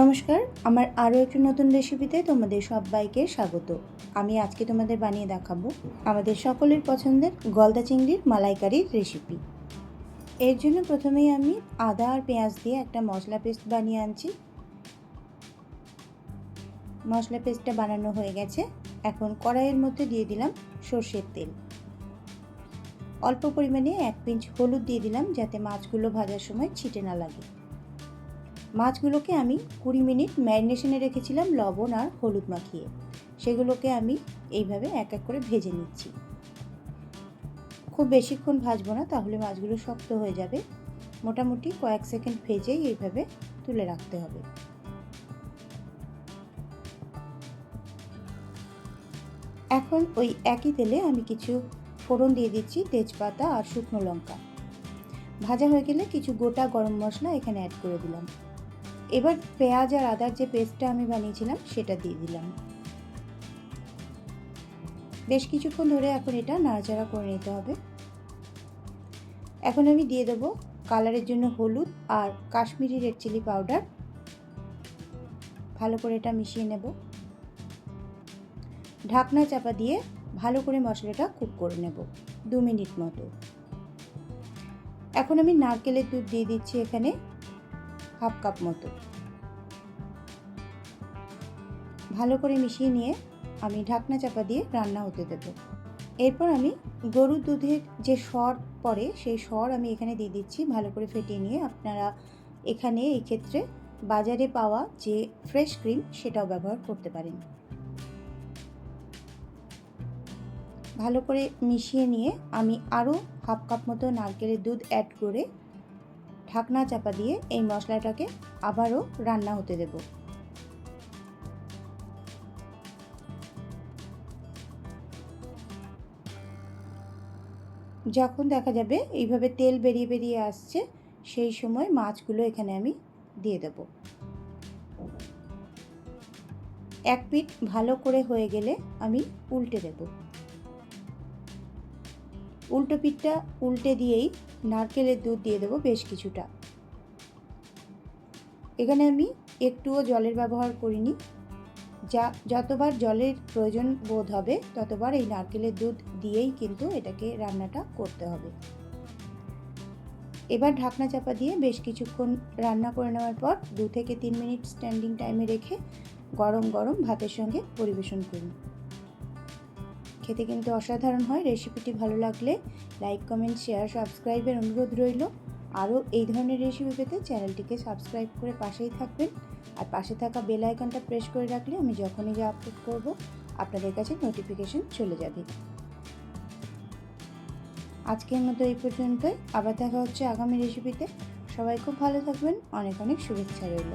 নমস্কার, আমার আরও একটি নতুন রেসিপিতে তোমাদের সবাইকে স্বাগত। আমি আজকে তোমাদের বানিয়ে দেখাবো আমাদের সকলের পছন্দের গলদা চিংড়ির মালাইকারির রেসিপি এর জন্য প্রথমেই আমি আদা আর পেঁয়াজ দিয়ে একটা মশলা পেস্ট বানিয়ে আনছি। মশলা পেস্টটা বানানো হয়ে গেছে। এখন কড়াইয়ের মধ্যে দিয়ে দিলাম সর্ষের তেল। অল্প পরিমাণে এক পিঞ্চ হলুদ দিয়ে দিলাম যাতে মাছগুলো ভাজার সময় ছিটে না লাগে। মাছগুলোকে আমি কুড়ি মিনিট ম্যারিনেশনে রেখেছিলাম লবণ আর হলুদ মাখিয়ে। সেগুলোকে আমি এইভাবে এক এক করে ভেজে নিচ্ছি। খুব বেশিক্ষণ ভাজবো না, তাহলে মাছগুলো শক্ত হয়ে যাবে। মোটামুটি কয়েক সেকেন্ড ভেজেই এইভাবে তুলে রাখতে হবে। এখন ওই একই তেলে আমি কিছু ফোড়ন দিয়ে দিচ্ছি, তেজপাতা আর শুকনো লঙ্কা। ভাজা হয়ে গেলে কিছু গোটা গরম মশলা এখানে অ্যাড করে দিলাম। এবার পেঁয়াজ আর আদার যে পেস্টটা আমি বানিয়েছিলাম, সেটা দিয়ে দিলাম। বেশ কিছুক্ষণ ধরে এখন এটা নাড়াচাড়া করে নিতে হবে। এখন আমি দিয়ে দেবো কালারের জন্য হলুদ আর কাশ্মীরি রেড চিলি পাউডার। ভালো করে এটা মিশিয়ে নেব। ঢাকনা চাপা দিয়ে ভালো করে মশলাটা কুক করে নেব দু মিনিট মতো। এখন আমি নারকেলের দুধ দিয়ে দিচ্ছি এখানে। হাফ কাপ মতো। ভালো করে মিশিয়ে নিয়ে আমি ঢাকনা চাপা দিয়ে রান্না হতে দেব। এরপর আমি গরুর দুধের যে সর পড়ে, সেই সর আমি এখানে দিয়ে দিচ্ছি ভালো করে ফেটিয়ে নিয়ে। আপনারা এখানে এই ক্ষেত্রে বাজারে পাওয়া যে ফ্রেশ ক্রিম সেটাও ব্যবহার করতে পারেন। ভালো করে মিশিয়ে নিয়ে আমি আরও হাফ কাপ মতো নারকেলের দুধ অ্যাড করে ঢাকনা চাপা দিয়ে এই মশলাটাকে আবারও রান্না হতে দেব। যখন দেখা যাবে এইভাবে তেল বেরিয়ে বেরিয়ে আসছে, সেই সময় মাছগুলো এখানে আমি দিয়ে দেব। এক পিঠ ভালো করে হয়ে গেলে আমি উল্টে দেব। উল্টো পিঠটা উল্টে দিয়েই নারকেলের দুধ দিয়ে দেবো বেশ কিছুটা। এখানে আমি একটুও জলের ব্যবহার করিনি। যা, যতবার জলের প্রয়োজন বোধ হবে, ততবার এই নারকেলের দুধ দিয়েই কিন্তু এটাকে রান্নাটা করতে হবে। এবার ঢাকনা চাপা দিয়ে বেশ কিছুক্ষণ রান্না করে নেওয়ার পর দু থেকে তিন মিনিট স্ট্যান্ডিং টাইমে রেখে গরম গরম ভাতের সঙ্গে পরিবেশন করুন খেতে কিন্তু অসাধারণ হয়। রেসিপিটি ভালো লাগলে লাইক কমেন্ট শেয়ার সাবস্ক্রাইবের অনুরোধ রইল। আরও এই ধরনের রেসিপি পেতে চ্যানেলটিকে সাবস্ক্রাইব করে পাশেই থাকবেন। আর পাশে থাকা বেল আইকনটা প্রেস করে রাখলে আমি যখনই যা আপলোড করব, আপনাদের কাছে নোটিফিকেশন চলে যাবে। আজকের মতো এই পর্যন্তই। আবার দেখা হচ্ছে আগামী রেসিপিতে সবাই খুব ভালো থাকবেন। অনেক অনেক শুভেচ্ছা রইল।